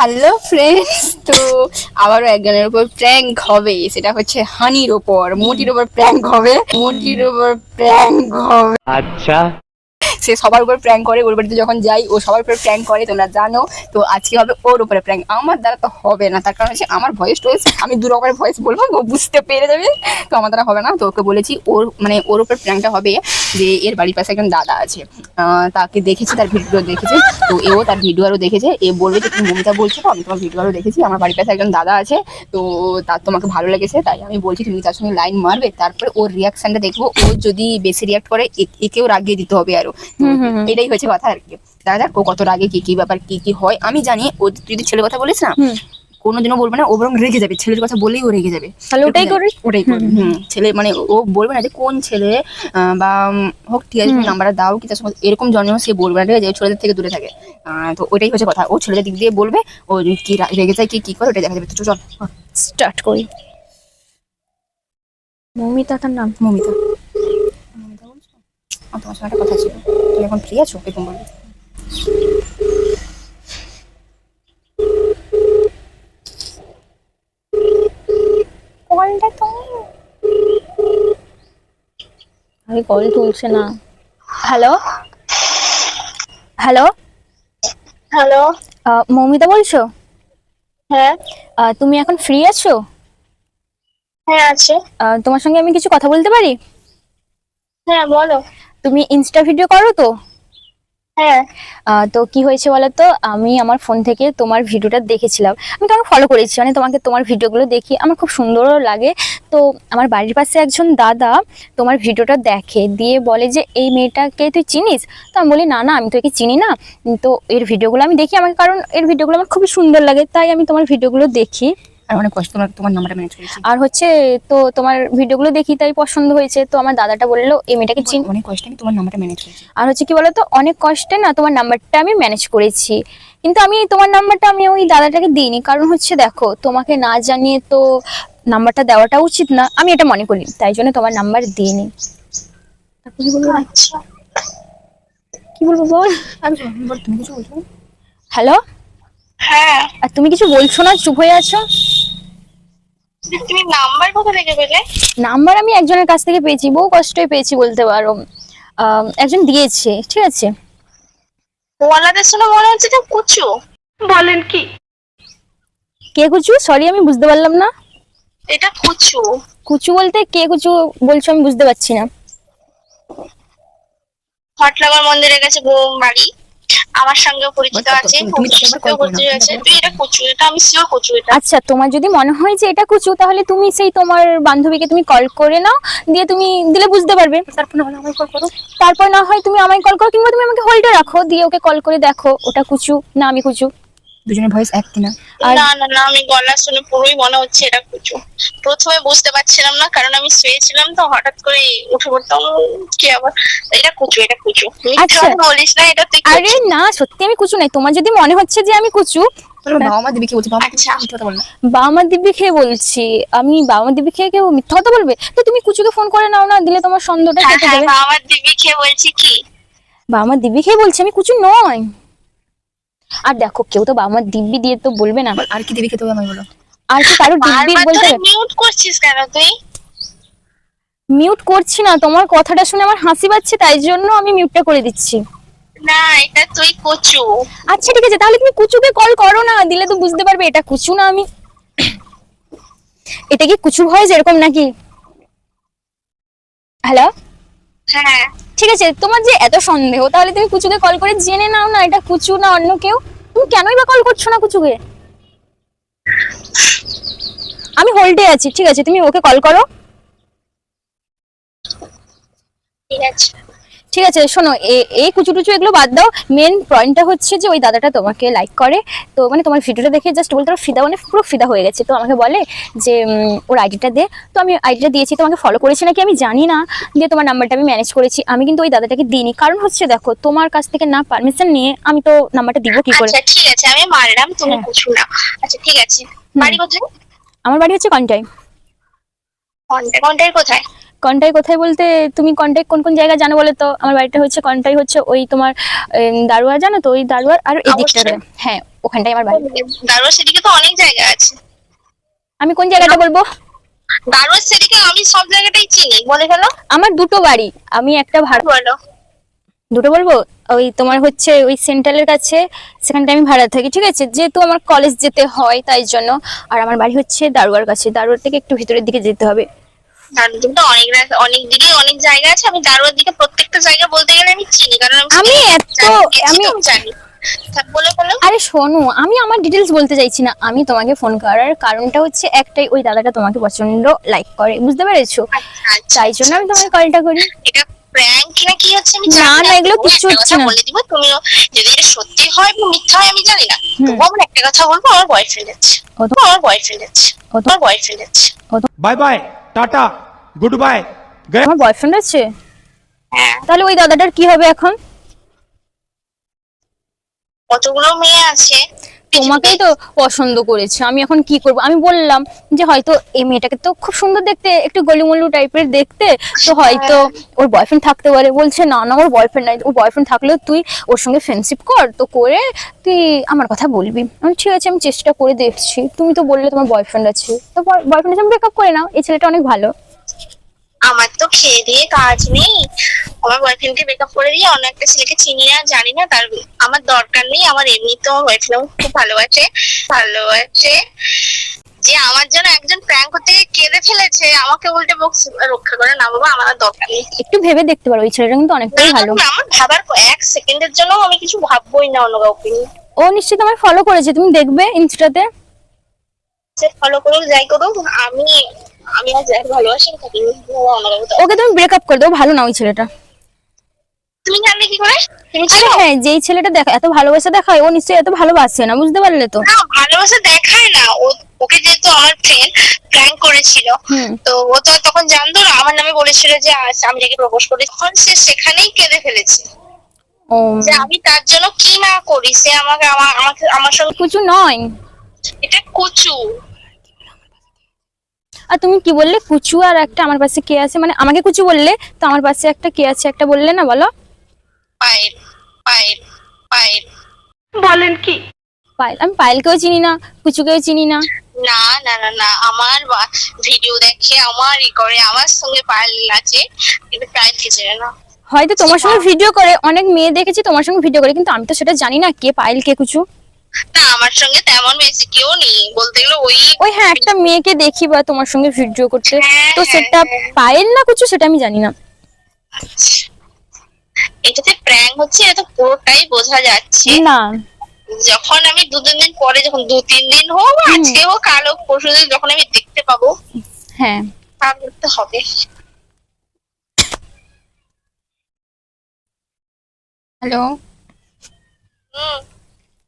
Hello friends তো আবারও একজনের উপর প্র্যাঙ্ক হবে। সেটা হচ্ছে হানির ওপর মোটির ওপর প্র্যাঙ্ক হবে। মোটির ওপর প্র্যাঙ্ক হবে। আচ্ছা। সে সবার উপর প্র্যাঙ্ক করে ওর বাড়িতে যখন যাই ও সবার উপর প্র্যাঙ্ক করে তোমরা জানো। তো আজকে হবে ওর উপরে প্র্যাঙ্ক আমার দ্বারা তো হবে না। তার কারণ হচ্ছে আমার ভয়েস টয়েস আমি দু রকমের ভয়েস বলব ও বুঝতে পেরে যাবে। তো আমার দ্বারা হবে না। তো ওকে বলেছি ওর মানে ওর উপর প্র্যাঙ্কটা হবে। যে এর বাড়ির পাশে একজন দাদা আছে। তাকে দেখেছি তার ভিডিও দেখেছে। তো এও তার ভিডিও আরও দেখেছে। এ বলবে যে তুমি মমিতা বলছো তো? আমি তোমার ভিডিও আরও দেখেছি। আমার বাড়ির পাশে একজন দাদা আছে। তো তার তোমাকে ভালো লেগেছে। তাই আমি বলছি তুমি তার সঙ্গে লাইন মারবে। তারপরে ওর রিয়াকশনটা দেখব। ও যদি বেশি রিয়াক্ট করে একেও রাগিয়ে দিতে হবে আরও। এটাই হয়েছে কথা আর কি। দেখা যাক ও কত রাগে কি কি ব্যাপার কি কি হয়? আমি জানি। ও যদি ছেলে কথা বলিস না। কোনোদিনও বলবে না ও বরং রেগে যাবে ছেলের কথা বলেই ও রেগে যাবে। তাহলে ওটাই করি ওটাই করবে। হুম ছেলে মানে ও বলবে না যে কোন ছেলে বা হোক ঠিক আছে নাম্বারটা দাও কি তার এরকম জন্ম সে বলবে না ঠিক আছে ছেলেদের থেকে দূরে থাকে। তো ওইটাই হচ্ছে কথা। ও ছেলেদের দিক দিয়ে বলবে ও কি রেগে যায় কি কি করে ওটাই দেখা যাবে। তো চল। স্টার্ট করি। মৌমিতা তার নাম? মমিতা। মমিতা বলছো? তোমার সঙ্গে একটা কথা ছিল। তুমি এখন ফ্রি আছো? এরকম বলবে কলটা তো আরে কল তুলছে না। হ্যালো হ্যালো হ্যালো মৌমিতা বলছো? হ্যাঁ। তুমি এখন ফ্রি আছো? হ্যাঁ আছে। তোমার সঙ্গে আমি কিছু কথা বলতে পারি? হ্যাঁ বলো। তুমি ইনস্টা ভিডিও করো তো? হ্যাঁ তো কি হয়েছে বলো তো আমি আমার ফোন থেকে তোমার ভিডিওটা দেখেছিলাম। আমি তোমাকে ফলো করেছি মানে তোমাকে তোমার ভিডিওগুলো দেখি, আমার খুব সুন্দরও লাগে। তো আমার বাড়ির পাশে একজন দাদা তোমার ভিডিওটা দেখে, দিয়ে বলে যে, এই মেয়েটাকে তুই চিনিস? তো আমি বলি, না না, আমি তো একে চিনি না। তো এর ভিডিওগুলো আমি দেখি, আমাকে কারণ এর ভিডিওগুলো আমার খুবই সুন্দর লাগে, তাই আমি তোমার ভিডিওগুলো দেখি। আর অনেক কষ্ট তোমার তোমার নাম্বারটা ম্যানেজ করেছি। আর হচ্ছে তো তোমার ভিডিওগুলো দেখি তাই পছন্দ হয়েছে। তো আমার দাদাটা বলল এই মেয়েটাকে চিন অনেক কষ্টে আমি তোমার নাম্বারটা ম্যানেজ করেছি। আর হচ্ছে কি বলতো অনেক কষ্টে না তোমার নাম্বারটা আমি ম্যানেজ করেছি। কিন্তু আমি তোমার নাম্বারটা আমি ওই দাদাটাকে দিইনি। কারণ হচ্ছে দেখো তোমাকে না জানিয়ে তো নাম্বারটা দেওয়াটা উচিত না। আমি এটা মনে করি তাই জন্য তোমার নাম্বার দিইনি। কি বলব? আচ্ছা কি বলব বল? আমি বল তুমি কিছু বলছো? হ্যালো? হ্যাঁ। আর তুমি কিছু বলছো না? চুপ হয়ে আছো? তুমি নাম্বার কোথা থেকে পেলে? নাম্বার আমি একজনের কাছ থেকে পেয়েছি বহু কষ্টই পেয়েছি বলতে পারো। একজন দিয়েছে ঠিক আছে? ওয়ালাদের শুনে মনে হচ্ছে যে কুচু। বলেন কি? কে কুচু? সরি আমি বুঝতে পারলাম না। এটা কুচু। কুচু বলতে কে কুচু বলছো আমি বুঝতে পারছি না। হটলাগার মন্দিরের কাছে বউ বাড়ি আমার সঙ্গে পরিচিত আছে এটা কুচু এটা আমি শিওর কচু এটা। আচ্ছা তোমার যদি মনে হয় যে এটা কুচু তাহলে তুমি সেই তোমার বান্ধবীকে তুমি কল করে নাও দিয়ে তুমি দিলে বুঝতে পারবে। তারপর না আমায় কল করো। তারপর না হয় তুমি আমায় কল করো কিংবা তুমি আমাকে হোল্ডে রাখো দিয়ে ওকে কল করে দেখো ওটা কুচু না আমি কুচু দুজনের ভয়েস এক কিনা? আর- না না না আমি গলা শুনে পুরোই মনে হচ্ছে এটা কুচু। প্রথমে বুঝতে পারছিলাম না কারণ আমি শুয়েছিলাম তো হঠাৎ করে উঠে পড়তাম কি আবার? এটা কুচু এটা কুচু। আচ্ছা। বলিস না এটা তুই আরে না সত্যি আমি কুচু নাই। তোমার যদি মনে হচ্ছে যে আমি কুচু বাবা মা দিবি বাবা মা আচ্ছা। বাবা খেয়ে বলছি? আমি বাবা মা দিব্যি খেয়ে কেউ মিথ্যা কথা বলবে? তো তুমি কুচুকে ফোন করে নাও না দিলে তোমার সন্দেহটা হ্যাঁ কেটে হ্যাঁ যাবে। আমার দিবি খেয়ে বলছি কি? বাবা মা দিব্যি খেয়ে বলছি? আমি কুচু নয় আর দেখো কেউ তো বাবা মা দিব্যি দিয়ে তো বলবে না। আর কি দিবি খেতে হবে আমায় বলো আর কি কারও দিব্যি বলতে মিউট করছিস কেন তুই? মিউট করছি না তোমার কথাটা শুনে আমার হাসি পাচ্ছে তাই জন্য আমি মিউটটা করে দিচ্ছি। না এটা তুই কচু। আচ্ছা ঠিক আছে তাহলে তুমি কুচুকে কল করো না দিলে তো বুঝতে পারবে এটা কুচু না আমি। এটা কি কুচু ভয়েস এরকম নাকি? হ্যালো হ্যাঁ। ঠিক আছে, তোমার যে এত সন্দেহ, তাহলে তুমি কুচুকে কল করে জেনে নাও না, এটা কুচু না অন্য কেউ। তুমি কেনই বা কল করছ না কুচুকে? আমি হোল্ডে আছি, ঠিক আছে, তুমি ওকে কল করো। ঠিক আছে। ঠিক আছে শোনো এই কুচু টুচু এগুলো বাদ দাও। মেন পয়েন্টটা হচ্ছে যে ওই দাদাটা তোমাকে লাইক করে। তো মানে তোমার ভিডিওটা দেখে জাস্ট বলতে ফিদা মানে পুরো ফিদা হয়ে গেছে। তো আমাকে বলে যে ওর আইডিটা দে। তো আমি আইডিটা দিয়েছি তোমাকে ফলো করেছি নাকি আমি জানি না। দিয়ে তোমার নাম্বারটা আমি ম্যানেজ করেছি। আমি কিন্তু ওই দাদাটাকে দিইনি। কারণ হচ্ছে দেখো তোমার কাছ থেকে না পারমিশন নিয়ে আমি তো নাম্বারটা দিব কি করে? আচ্ছা ঠিক আছে আমি মারলাম তুমি হ্যাঁ। কুচু না। আচ্ছা ঠিক আছে। বাড়ি কোথায়? আমার বাড়ি হচ্ছে কন্টাই। কন্টাক্ট কোথায়? কন্টাই কোথায় বলতে? তুমি কন্টাই কোন কোন জায়গা জানো বলে তো? আমার বাড়িটা হচ্ছে কন্টাই হচ্ছে ওই তোমার উম, দারোয়ার জানো তো? ওই দারুয়ার আর এদিকটা হ্যাঁ ওখানটাই আমার বাড়ি। দারোয়ার সেদিকে তো অনেক জায়গা আছে। আমি কোন জায়গাটা বলব? দারোয়ার সেদিকে আমি সব জায়গাটাই চিনি বলে ফেলো। আমার দুটো বাড়ি। আমি একটা ভাড়া বলো। দুটো বলব? ওই তোমার হচ্ছে ওই সেন্ট্রালের কাছে সেখানটা আমি ভাড়া থাকি ঠিক আছে? যেহেতু আমার কলেজ যেতে হয় তাই জন্য। আর আমার বাড়ি হচ্ছে দারুয়ার কাছে। দারুয়ার থেকে একটু ভিতরের দিকে যেতে হবে। অনেক দিকে অনেক জায়গা আছে। আমি দিকে প্রত্যেকটা জায়গা বলতে গেলে আমি চিনি কারণ আমি এত আমি জানি। আরে শোনো আমি আমার ডিটেলস বলতে চাইছি না। আমি তোমাকে ফোন করার কারণটা হচ্ছে একটাই ওই দাদাটা তোমাকে প্রচণ্ড লাইক করে বুঝতে পেরেছ? আচ্ছা, আচ্ছা, তাই জন্য আমি তোমাকে কলটা করি। এটা না কি হচ্ছে আমি এগুলো বলে তুমিও যদি সত্যি হয় মিথ্যা হয় আমি একটা কথা আমার আমার bye bye tata good bye আমার বয়ফ্রেন্ড আছে? হ্যাঁ। তাহলে ওই দাদাটার কি হবে এখন? কতগুলো মেয়ে আছে? তোমাকেই তো পছন্দ করেছে। আমি এখন কি করব? আমি বললাম যে হয়তো এই মেয়েটাকে তো খুব সুন্দর দেখতে, একটু গলিমল্লু টাইপের দেখতে, তো হয়তো ওর বয়ফ্রেন্ড থাকতে পারে। বলছে, না না, ওর বয়ফ্রেন্ড নাই। ওর বয়ফ্রেন্ড থাকলেও তুই ওর সঙ্গে ফ্রেন্ডশিপ কর। তো করে তুই আমার কথা বলবি। আমি ঠিক আছে, আমি চেষ্টা করে দেখছি। তুমি তো বললে তোমার বয়ফ্রেন্ড আছে। তো বয়ফ্রেন্ড আছে ব্রেকআপ করে নাও। এই ছেলেটা অনেক ভালো। আমার তো খেয়ে দিয়ে কাজ নেই। আমার বয়ফ্রেন্ডকে ব্রেকআপ করে দিয়ে অন্য একটা ছেলেকে চিনি না জানি না তার আমার দরকার নেই আমার এমনি তো আমার বয়ফ্রেন্ড খুব ভালোবাসে ভালোবাসে যে আমার জন্য একজন প্র্যাঙ্ক করতে গিয়ে কেঁদে ফেলেছে আমাকে উল্টে বক্স রক্ষা করে না বাবা আমার দরকার নেই। একটু ভেবে দেখতে পারো ওই ছেলেটা কিন্তু অনেকটাই ভালো। আমার ভাবার এক সেকেন্ডের জন্য আমি কিছু ভাববোই না অন্য কাউকে ও নিশ্চয়ই তোমার ফলো করেছে তুমি দেখবে ইনস্টাতে ফলো করুক যাই করুক আমি আমি আর যাই ভালোবাসি থাকি ওকে তুমি ব্রেকআপ করে দাও ভালো না ওই ছেলেটা। তুমি জানলে কি করে? তুমি আরে হ্যাঁ যেই ছেলেটা দেখা এত ভালোবাসা দেখায় ও নিশ্চয়ই এত ভালোবাসে না বুঝতে পারলে তো। না ভালোবাসা দেখায় না। ও ওকে যেহেতু আমার ফ্রেন্ড প্র্যাঙ্ক করেছিল তো ও তো তখন জানতো না। আমার নামে বলেছিল যে আজ আমি যাকে প্রপোজ করি। তখন সে সেখানেই কেঁদে ফেলেছে। যে আমি তার জন্য কি না করি? সে আমাকে আমার আমার সঙ্গে কিছু নয়। এটা কুচু। আর তুমি কি বললে? কুচু আর একটা আমার পাশে কে আছে? মানে আমাকে কুচু বললে তো আমার পাশে একটা কে আছে? একটা বললে না বলো। পায়ের পায়ের পায়ের পায়েল আমি পায়েলকেও চিনি না কুচুকেও চিনি না। না না না না আমার ভিডিও দেখে আমার ই করে আমার সঙ্গে পায়েল আছে কিন্তু প্রায় খেছে না। হয়তো তোমার সঙ্গে ভিডিও করে অনেক মেয়ে দেখেছি তোমার সঙ্গে ভিডিও করে কিন্তু আমি তো সেটা জানি না কে পায়েল কে কুচু। না আমার সঙ্গে তেমন বেশি কেউ নেই। বলতে গেলে ওই ওই হ্যাঁ একটা মেয়েকে দেখি বা তোমার সঙ্গে ভিডিও করতে। হ্যাঁ, তো হ্যাঁ, সেটা হ্যাঁ। পায়েল না কুচু সেটা আমি জানি না। এটাতে প্র্যাঙ্ক হচ্ছে এটা তো পুরোটাই বোঝা যাচ্ছে। না। যখন আমি দু তিন দিন পরে যখন দু তিন দিন হোক আজকে হোক কাল হোক পরশু দিন যখন আমি দেখতে পাবো হ্যাঁ। তো হবে। হ্যালো। হুম।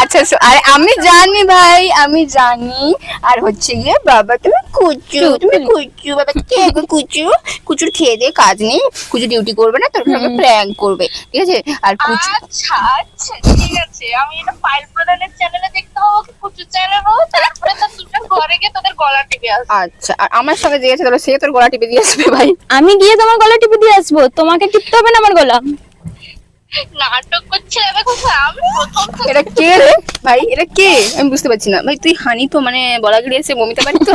আচ্ছা শো- আমি জানি ভাই আমি জানি। আর হচ্ছে গিয়ে বাবা তুমি কুচু তুমি কুচু বাবা কে কুচু? কুচুর খেয়ে দিয়ে কাজ নেই। কুচু ডিউটি করবে না তোর সঙ্গে প্র্যাঙ্ক করবে ঠিক আছে? আর কুচু আচ্ছা আচ্ছা ঠিক আছে। আমি এটা ফাইল প্রদানের চ্যানেলে দেখতে পাবো কি কুচু চ্যানেল তারপরে তো ঘরে গিয়ে তোদের গলা টিপে আসবে। আচ্ছা আর আমার সঙ্গে যে আছে তাহলে সে তোর গলা টিপে দিয়ে আসবে ভাই। আমি গিয়ে তোমার গলা টিপে দিয়ে আসব। তোমাকে টিপতে হবে না আমার গলা। নাটক করছে আমি প্রথম এটা কে রে ভাই এটা কে আমি বুঝতে পারছি না ভাই তুই হানি তো মানে বলা এসে মমিতা তো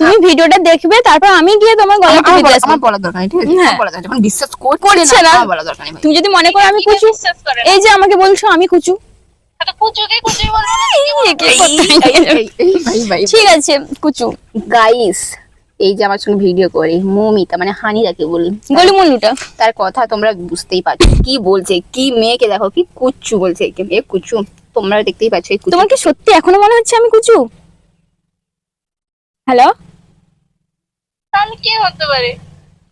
তুমি ভিডিওটা দেখবে তারপর আমি গিয়ে তোমার গলা টিপে দিয়ে আসব বলা দরকার ঠিক আছে হ্যাঁ। বলা দরকার যখন বিশ্বাস করছে করছে না না। বলা দরকার নেই তুমি যদি মনে করো আমি কুচু এই যে আমাকে বলছো আমি কুচু ঠিক আছে কুচু গাইস এই যে আমার সঙ্গে ভিডিও করে মমিতা মানে হানি যাকে বলি গলি তার কথা তোমরা বুঝতেই পারছ। কি বলছে কি মেয়েকে দেখো কি কুচু বলছে একে। মেয়ে কুচু তোমরা দেখতেই পাচ্ছ তোমার কি সত্যি এখনও মনে হচ্ছে আমি কুচু হ্যালো? তাহলে কে হতে পারে?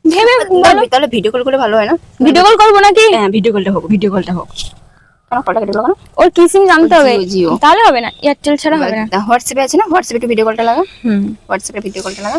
ভেবে তাহলে- তাহলে ভিডিও কল করে ভালো হয় না? ভিডিও কল করব নাকি? হ্যাঁ ভিডিও কলটা হোক ভিডিও কলটা হোক। কেন কলটা কেটে কেন ওর কিসিং জানতে হবে। জিও। তাহলে হবে না এয়ারটেল ছাড়া হবে না। হোয়াটসঅ্যাপে আছে না? হোয়াটসঅ্যাপে একটু ভিডিও কলটা লাগা হুম। হোয়াটসঅ্যাপে ভিডিও কলটা লাগা